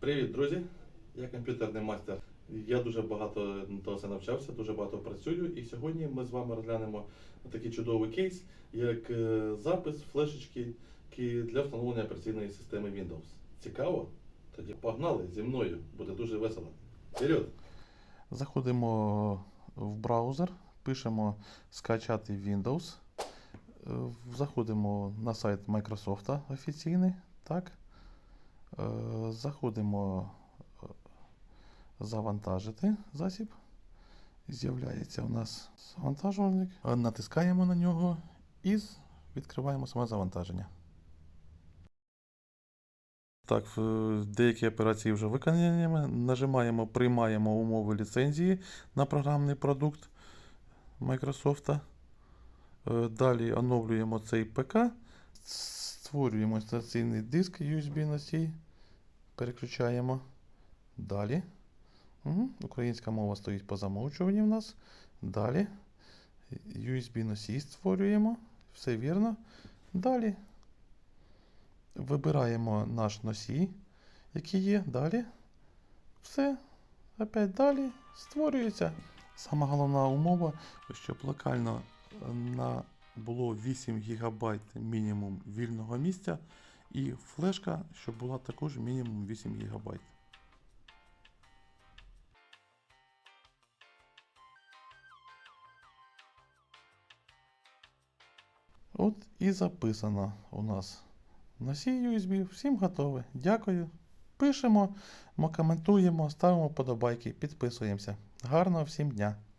Привіт, друзі! Я комп'ютерний майстер. Я дуже багато того це навчався, дуже багато працюю. І сьогодні ми з вами розглянемо такий чудовий кейс, як е, запис флешечки для встановлення операційної системи Windows. Цікаво? Тоді погнали зі мною, буде дуже весело. Вперед! Заходимо в браузер, пишемо скачати Windows. Е, Заходимо на сайт Microsoft офіційний. Так. Е, Заходимо е, завантажити засіб. З'являється у нас завантажувальник. Е, Натискаємо на нього і відкриваємо саме завантаження. Так, деякі операції вже виконані. Нажимаємо, приймаємо умови ліцензії на програмний продукт Microsoft. Далі оновлюємо цей ПК, створюємо інституційний диск USB носій, переключаємо. Далі. Угу. Українська мова стоїть по замовчуванні в нас. Далі. USB носій створюємо. Все вірно. Далі. Вибираємо наш носій, який є. Далі. Все. Опять далі. Створюється. Сама головна умова, щоб локально е, на було 8 ГБ мінімум вільного місця, і флешка, щоб була також мінімум 8 ГБ. От і записано у нас носій USB. Всім готове. Дякую. Пишемо, коментуємо, ставимо подобайки, підписуємося. Гарного всім дня!